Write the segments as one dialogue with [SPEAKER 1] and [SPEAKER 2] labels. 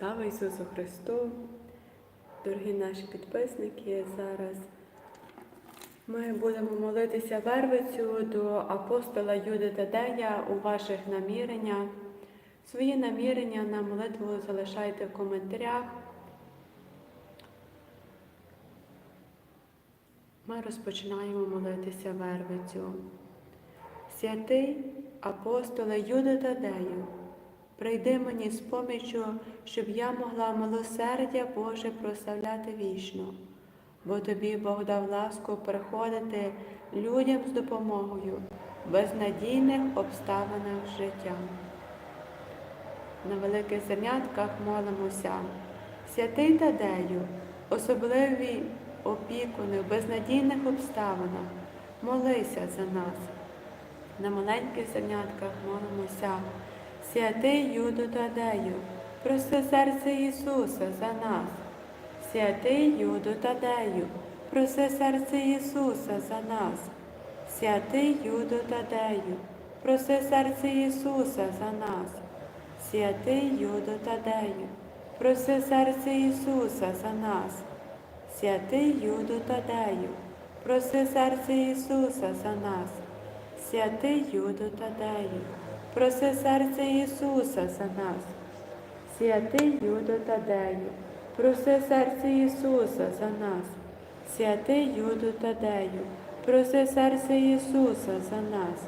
[SPEAKER 1] Слава Ісусу Христу! Дорогі наші підписники, зараз ми будемо молитися вервицю до апостола Юди Тадея у ваших наміреннях. Свої намірення на молитву залишайте в коментарях. Ми розпочинаємо молитися вервицю. Святий апостоле Юда Тадею, прийди мені з поміччю, щоб я могла милосердя Боже прославляти вічно, бо тобі Бог дав ласку приходити людям з допомогою в безнадійних обставинах життя. На великих зернятках молимося. Святий Тадею, особливі опікуни в безнадійних обставинах, молися за нас. На маленьких зернятках молимося. Святий Юду Тадею, проси серце Ісуса за нас. Святий Юду Тадею, проси серце Ісуса за нас. Святий Юду Тадею, проси серце Ісуса за нас. Святий Юду Тадею, проси серце Ісуса за нас. Святий Юду Тадею, проси серце Ісуса за нас. Святий Юду Тадею, проси серце Ісуса за нас. Святий Юдо Тадею, проси серце Ісуса за нас. Святий Юдо Тадею, проси серце Ісуса за нас.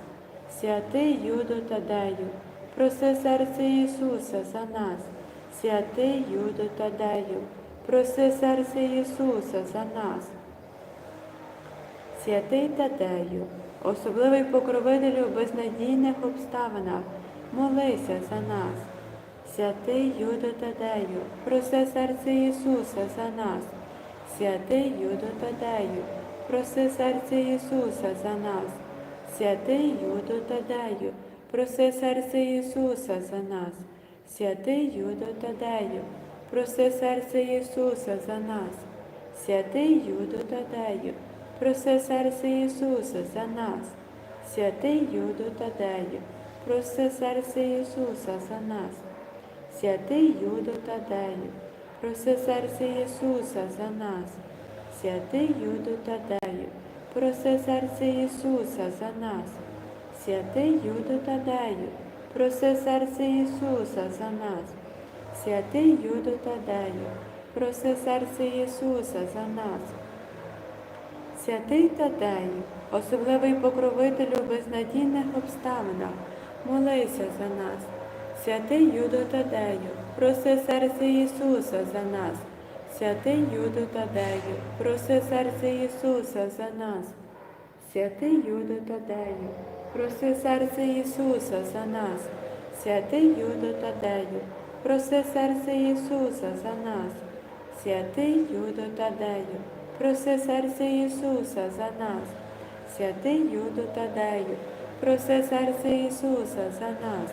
[SPEAKER 1] Святий Юдо Тадею, проси серце Ісуса за нас. Святий Юдо Тадею, проси серце Ісуса за нас. Святий Тадею, особливий покровителю в безнадійних обставинах, молися за нас. Святий Юдо Тадею, проси серце Ісуса за нас. Святий Юдо Тадею, проси серце Ісуса за нас. Святий Юдо Тадею, проси серце Ісуса за нас. Святий Юдо Тадею, проси серце Ісуса за нас. Святий Юдо Тадею, проси серце Ісуса за нас. Святий Юдо Тадею, проси серце Ісуса за нас. Святий Юдо Тадею, проси серце Ісуса за нас. Святий Юдо Тадею, проси серце Ісуса за нас. Святий Юдо Тадею, проси серце Ісуса за нас. Святий Юдо Тадею, проси серце Ісуса за нас. Святий Тадею, особливий покровителю в безнадійних обставинах, молися за нас. Святий Юдо Тадею, проси серце Ісуса за нас. Святий Юдо Тадею, проси серце Ісуса за нас. Святий Юдо Тадею, проси серце Ісуса за нас. Святий Юдо Тадею, проси серце Ісуса за нас. Святий Юдо Тадею, проси серце Ісуса за нас. Святий Юдо Тадею, проси серце Ісуса за нас.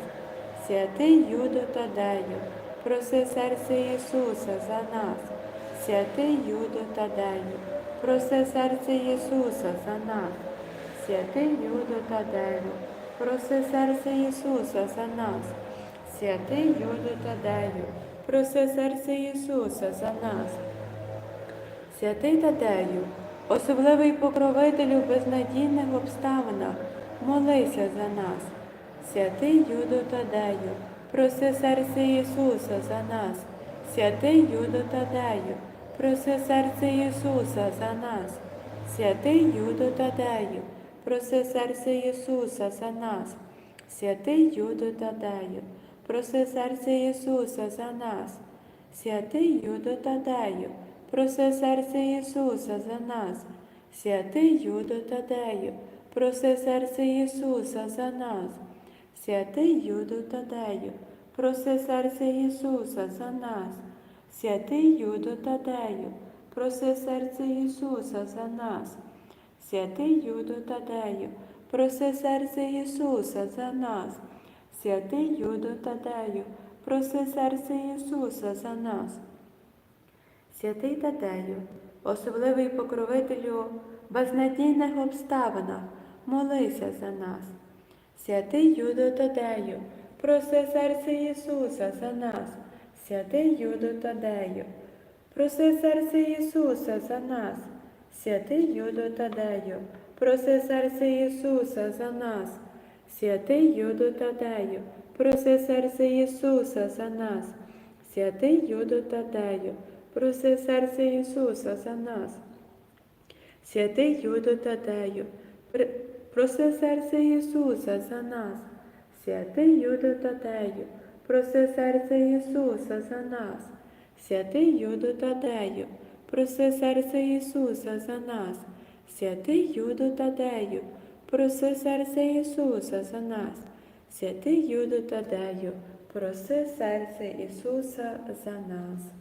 [SPEAKER 1] Святий Юдо Тадею, проси серце Ісуса за нас. Святий Юдо Тадею, проси серце Ісуса за нас. Святий Юдо Тадею, проси серце Ісуса за нас. Святий Юдо Тадею, проси серце Ісуса за нас. Святий Тадею, особливий покровителю в безнадійних обставинах, молися за нас. Святий Юдо Тадею, проси серце Ісуса за нас. Святий Юдо Тадею, проси серце Ісуса за нас. Святий Юдо Тадею, проси серце Ісуса за нас. Святий Юдо Тадею, проси серце Ісуса за нас. Святий Юдо Тадею, проси серце Ісуса за нас. Святий Юдо Тадею, проси серце Ісуса за нас. Святий Юдо Тадею, проси серце Ісуса за нас. Святий Юдо Тадею, проси серце Ісуса за нас. Святий Юдо Тадею, проси серце Ісуса за нас. Святий Юдо Тадею, проси серце Ісуса за нас. Святий Тадею, особливий покровителю в безнадійних обставинах, молися за нас. Святий Юдо Тадею, проси серце Ісуса за нас. святий Юдо Тадею, проси серце Ісуса за нас, святий Юдо Тадею, проси серце Ісуса за нас, святий Юдо Тадею, проси серце Ісуса за нас, святий Юдо Тадею, проси серце Ісуса за нас. Святий Юдо Тадею, проси серце Ісуса за нас. Святий Юдо Тадею, проси серце Ісуса за нас. Святий Юдо Тадею, проси серце Ісуса за нас. Святий Юдо Тадею, проси серце Ісуса за нас. Святий Юдо Тадею, проси серце Ісуса за нас.